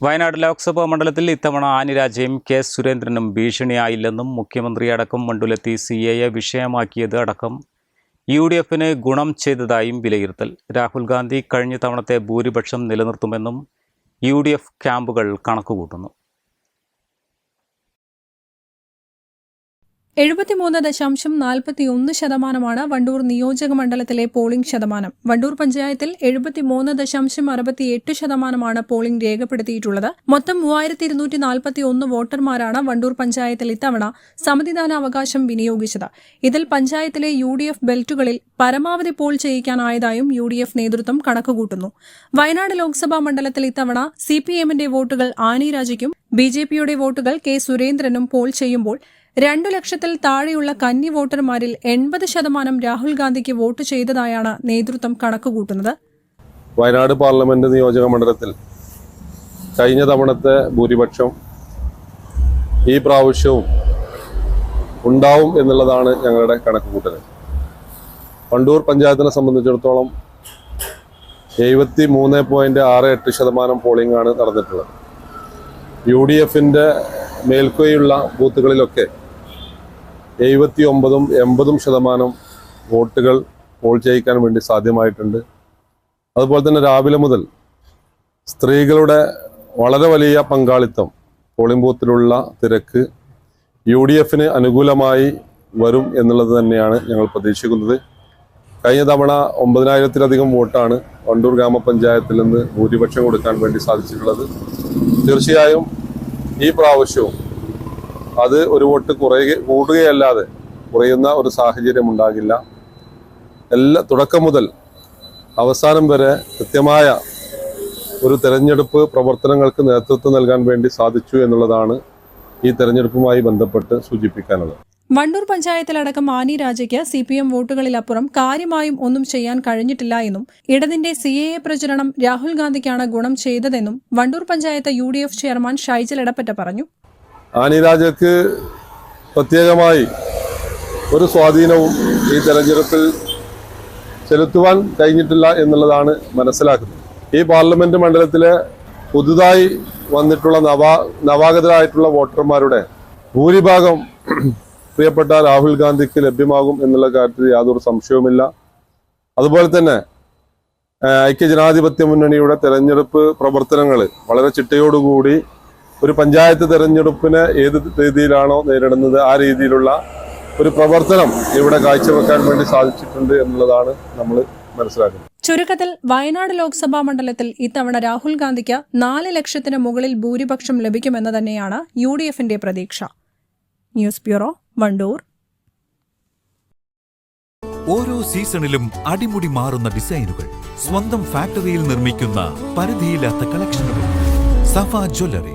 Wayanad Lok Sabha മണ്ഡലത്തിൽ ഇത്തവണ ആനിരാജയും K സുരേന്ദ്രനും ഭീഷണിയായില്ലെന്നും മുഖ്യമന്ത്രി അടക്കം മണ്ഡലത്തി സി എയെ വിഷയമാക്കിയത് അടക്കം യു ഡി എഫിന് ഗുണം ചെയ്തതായും വിലയിരുത്തൽ. രാഹുൽ ഗാന്ധി കഴിഞ്ഞ തവണത്തെ ഭൂരിപക്ഷം നിലനിർത്തുമെന്നും യു ഡി എഫ് ക്യാമ്പുകൾ കണക്കുകൂട്ടുന്നു. എഴുപത്തിമൂന്ന് ദശാംശം നാൽപ്പത്തിയൊന്ന് ശതമാനമാണ് വണ്ടൂർ നിയോജക മണ്ഡലത്തിലെ പോളിംഗ് ശതമാനം. വണ്ടൂർ പഞ്ചായത്തിൽ എഴുപത്തിമൂന്ന് ദശാംശം അറുപത്തിയെട്ട് ശതമാനമാണ് പോളിംഗ് രേഖപ്പെടുത്തിയിട്ടുള്ളത്. മൊത്തം മൂവായിരത്തി ഇരുന്നൂറ്റി നാൽപ്പത്തി ഒന്ന് വോട്ടർമാരാണ് വണ്ടൂർ പഞ്ചായത്തിൽ ഇത്തവണ സമ്മതിദാന അവകാശം വിനിയോഗിച്ചത്. ഇതിൽ പഞ്ചായത്തിലെ യു ഡി എഫ് ബെൽറ്റുകളിൽ പരമാവധി പോൾ ചെയ്യിക്കാനായതായും യു ഡി എഫ് നേതൃത്വം കണക്കുകൂട്ടുന്നു. വയനാട് ലോക്സഭാ മണ്ഡലത്തിൽ ഇത്തവണ സി പി എമ്മിന്റെ വോട്ടുകൾ ആനി രാജയ്ക്കും ബി ജെ പിയുടെ വോട്ടുകൾ കെ സുരേന്ദ്രനും പോൾ ചെയ്യുമ്പോൾ രണ്ടു ലക്ഷത്തിൽ താഴെയുള്ള കന്നി വോട്ടർമാരിൽ എൺപത് ശതമാനം രാഹുൽ ഗാന്ധിക്ക് വോട്ട് ചെയ്തതായാണ് നേതൃത്വം കണക്കുകൂട്ടുന്നത്. വയനാട് പാർലമെന്റ് നിയോജക മണ്ഡലത്തിൽ കഴിഞ്ഞ തവണത്തെ ഭൂരിപക്ഷം ഈ പ്രാവശ്യവും ഉണ്ടാവും എന്നുള്ളതാണ് ഞങ്ങളുടെ കണക്കുകൂട്ടൽ. വണ്ടൂർ പഞ്ചായത്തിനെ സംബന്ധിച്ചിടത്തോളം എഴുപത്തി മൂന്ന് പോയിന്റ് ആറ് എട്ട് ശതമാനം പോളിംഗ് ആണ് നടന്നിട്ടുള്ളത്. യു ഡി എഫിന്റെ മേൽക്കൈയുള്ള ബൂത്തുകളിലൊക്കെ എഴുപത്തി ഒമ്പതും എൺപതും ശതമാനം വോട്ടുകൾ പോൾ ചെയ്യിക്കാൻ വേണ്ടി സാധ്യമായിട്ടുണ്ട്. അതുപോലെ തന്നെ രാവിലെ മുതൽ സ്ത്രീകളുടെ വളരെ വലിയ പങ്കാളിത്തം പോളിംഗ് ബൂത്തിലുള്ള തിരക്ക് യു ഡി എഫിന് അനുകൂലമായി വരും എന്നുള്ളത് തന്നെയാണ് ഞങ്ങൾ പ്രതീക്ഷിക്കുന്നത്. കഴിഞ്ഞ തവണ ഒമ്പതിനായിരത്തിലധികം വോട്ടാണ് വണ്ടൂർ ഗ്രാമപഞ്ചായത്തിൽ നിന്ന് ഭൂരിപക്ഷം കൊടുക്കാൻ വേണ്ടി സാധിച്ചിട്ടുള്ളത്. തീർച്ചയായും ഈ പ്രാവശ്യവും അത് ഒരു വോട്ട് കുറയുക കൂടുകയല്ലാതെ കുറയുന്ന ഒരു സാഹചര്യം ഉണ്ടാകില്ല. എല്ലാ തുടക്കം മുതൽ അവസാനം വരെ കൃത്യമായ ഒരു തെരഞ്ഞെടുപ്പ് പ്രവർത്തനങ്ങൾക്ക് നേതൃത്വം നൽകാൻ വേണ്ടി സാധിച്ചു എന്നുള്ളതാണ് ഈ തെരഞ്ഞെടുപ്പുമായി ബന്ധപ്പെട്ട് സൂചിപ്പിക്കാനുള്ളത്. വണ്ടൂർ പഞ്ചായത്തിലടക്കം ആനി രാജയ്ക്ക് സി പി എം വോട്ടുകളിലപ്പുറം കാര്യമായും ഒന്നും ചെയ്യാൻ കഴിഞ്ഞിട്ടില്ല എന്നും ഇടതിന്റെ സി എ എ പ്രചരണം രാഹുൽ ഗാന്ധിക്കാണ് ഗുണം ചെയ്തതെന്നും Wandoor panchayat U D F chairman Shaijal Edappatta പറഞ്ഞു. ആനിരാജക്ക് പ്രത്യേകമായി ഒരു സ്വാധീനവും ഈ തെരഞ്ഞെടുപ്പിൽ ചെലുത്തുവാൻ കഴിഞ്ഞിട്ടില്ല എന്നുള്ളതാണ് മനസ്സിലാക്കുന്നത്. ഈ പാർലമെന്റ് മണ്ഡലത്തിലെ പുതുതായി വന്നിട്ടുള്ള നവാ നവാഗതരായിട്ടുള്ള വോട്ടർമാരുടെ ഭൂരിഭാഗം പ്രിയപ്പെട്ട രാഹുൽ ഗാന്ധിക്ക് ലഭ്യമാകും എന്നുള്ള കാര്യത്തിൽ യാതൊരു സംശയവുമില്ല. അതുപോലെ തന്നെ ഐക്യ ജനാധിപത്യ മുന്നണിയുടെ തെരഞ്ഞെടുപ്പ് പ്രവർത്തനങ്ങൾ വളരെ ചിട്ടയോടുകൂടി ഒരു പഞ്ചായത്ത് തെരഞ്ഞെടുപ്പിനെ ഏത് രീതിയിലാണോ നേരിടുന്നത് ആ രീതിയിലുള്ള ഒരു പ്രവർത്തനം ഇവിടെ കാഴ്ചവെക്കാൻ വേണ്ടി സാധിച്ചിട്ടുണ്ട് എന്നുള്ളതാണ് നമ്മൾ മനസ്സിലാക്കുന്നത്. ചുരുക്കത്തിൽ വയനാട് ലോക്സഭാ മണ്ഡലത്തിൽ ഇത്തവണ രാഹുൽ ഗാന്ധിക്ക് നാല് ലക്ഷത്തിന് മുകളിൽ ഭൂരിപക്ഷം ലഭിക്കുമെന്ന് തന്നെയാണ് യു ഡി എഫിന്റെ പ്രതീക്ഷ. News bureau Wandoor. ഓരോ സീസണിലും അടിമുടി മാറുന്ന ഡിസൈനുകൾ സ്വന്തം ഫാക്ടറിയിൽ നിർമ്മിക്കുന്ന പരിധിയില്ലാത്ത കളക്ഷനുകൾ. സഫ ജ്വല്ലറി